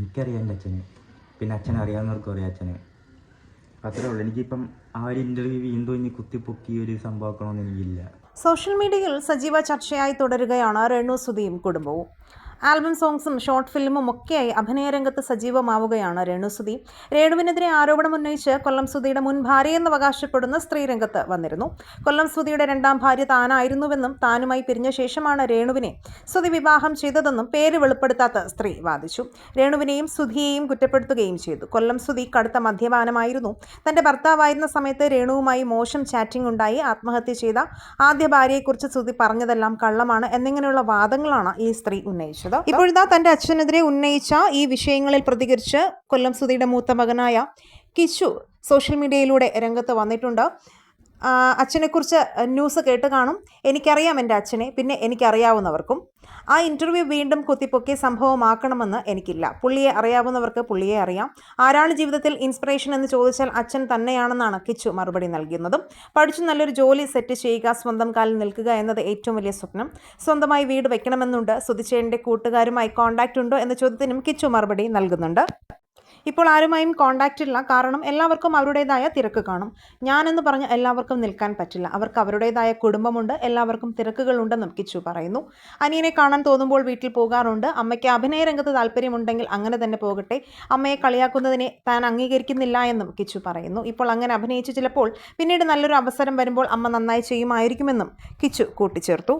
എനിക്കറിയാം എന്റെ അച്ഛനെ. പിന്നെ അച്ഛൻ അറിയാവുന്നവർക്കും അറിയാം അച്ഛനെ. അത്രേ ഉള്ളൂ. എനിക്കിപ്പം ആ ഒരു ഇന്റർവ്യൂ വീണ്ടും ഇനി കുത്തിപ്പൊക്കി ഒരു സംഭവമാക്കണമെന്ന് എനിക്കില്ല. സോഷ്യൽ മീഡിയയിൽ സജീവ ചർച്ചയായി തുടരുകയാണ് രേണു സുധിയും കുടുംബവും. ആൽബം സോങ്സും ഷോർട്ട് ഫിലിമും ഒക്കെയായി അഭിനയരംഗത്ത് സജീവമാവുകയാണ് രേണു സുധി. രേണുവിനെതിരെ ആരോപണം ഉന്നയിച്ച് കൊല്ലം സുധിയുടെ മുൻ ഭാര്യയെന്ന് അവകാശപ്പെടുന്ന സ്ത്രീ രംഗത്ത് വന്നിരുന്നു. കൊല്ലം സുധിയുടെ രണ്ടാം ഭാര്യ താനായിരുന്നുവെന്നും താനുമായി പിരിഞ്ഞ ശേഷമാണ് രേണുവിനെ സുധി വിവാഹം ചെയ്തതെന്നും പേര് വെളിപ്പെടുത്താത്ത സ്ത്രീ വാദിച്ചു. രേണുവിനെയും സുധിയെയും കുറ്റപ്പെടുത്തുകയും ചെയ്തു. കൊല്ലം സുധി കടുത്ത മദ്യപാനമായിരുന്നു. തന്റെ ഭർത്താവായിരുന്ന സമയത്ത് രേണുവുമായി മോശം ചാറ്റിംഗ് ഉണ്ടായി. ആത്മഹത്യ ചെയ്ത ആദ്യ ഭാര്യയെക്കുറിച്ച് സുധി പറഞ്ഞതെല്ലാം കള്ളമാണ്. എന്നിങ്ങനെയുള്ള വാദങ്ങളാണ് ഈ സ്ത്രീ ഉന്നയിച്ചത്. ഇപ്പോഴിതാ തന്റെ അച്ഛനെതിരെ ഉന്നയിച്ച ഈ വിഷയങ്ങളിൽ പ്രതികരിച്ച് കൊല്ലം സുധിയുടെ മൂത്ത മകനായ കിച്ചു സോഷ്യൽ മീഡിയയിലൂടെ രംഗത്ത് വന്നിട്ടുണ്ട്. അച്ഛനെക്കുറിച്ച് ന്യൂസ് കേട്ട് കാണും. എനിക്കറിയാം എന്റെ അച്ഛനെ പിന്നെ എനിക്കറിയാവുന്നവർക്കും. ആ ഇന്റർവ്യൂ വീണ്ടും കുത്തിപ്പൊക്കി സംഭവമാക്കണമെന്ന് എനിക്കില്ല. പുള്ളിയെ അറിയാവുന്നവർക്ക് പുള്ളിയെ അറിയാം. ആരാണ് ജീവിതത്തിൽ ഇൻസ്പിറേഷൻ എന്ന് ചോദിച്ചാൽ അച്ഛൻ തന്നെയാണെന്നാണ് കിച്ചു മറുപടി നൽകുന്നതും. പഠിച്ചു നല്ലൊരു ജോലി സെറ്റ് ചെയ്യുക സ്വന്തം കാലിൽ നിൽക്കുക എന്നത് ഏറ്റവും വലിയ സ്വപ്നം. സ്വന്തമായി വീട് വെക്കണമെന്നുണ്ട്. സുധിച്ചേന്റെ കൂട്ടുകാരുമായി കോൺടാക്റ്റ് ഉണ്ടോ എന്ന ചോദ്യത്തിനും കിച്ചു മറുപടി നൽകുന്നുണ്ട്. ഇപ്പോൾ ആരുമായും കോണ്ടാക്റ്റ് ഇല്ല. കാരണം എല്ലാവർക്കും അവരുടേതായ തിരക്ക് കാണും. ഞാനെന്ന് പറഞ്ഞ് എല്ലാവർക്കും നിൽക്കാൻ പറ്റില്ല. അവർക്ക് അവരുടേതായ കുടുംബമുണ്ട്. എല്ലാവർക്കും തിരക്കുകളുണ്ടെന്നും കിച്ചു പറയുന്നു. അനിയനെ കാണാൻ തോന്നുമ്പോൾ വീട്ടിൽ പോകാറുണ്ട്. അമ്മയ്ക്ക് അഭിനയ രംഗത്ത് താല്പര്യമുണ്ടെങ്കിൽ അങ്ങനെ തന്നെ പോകട്ടെ. അമ്മയെ കളിയാക്കുന്നതിനെ താൻ അംഗീകരിക്കുന്നില്ല എന്നും കിച്ചു പറയുന്നു. ഇപ്പോൾ അങ്ങനെ അഭിനയിച്ച് ചിലപ്പോൾ പിന്നീട് നല്ലൊരു അവസരം വരുമ്പോൾ അമ്മ നന്നായി ചെയ്യുമായിരിക്കുമെന്നും കിച്ചു കൂട്ടിച്ചേർത്തു.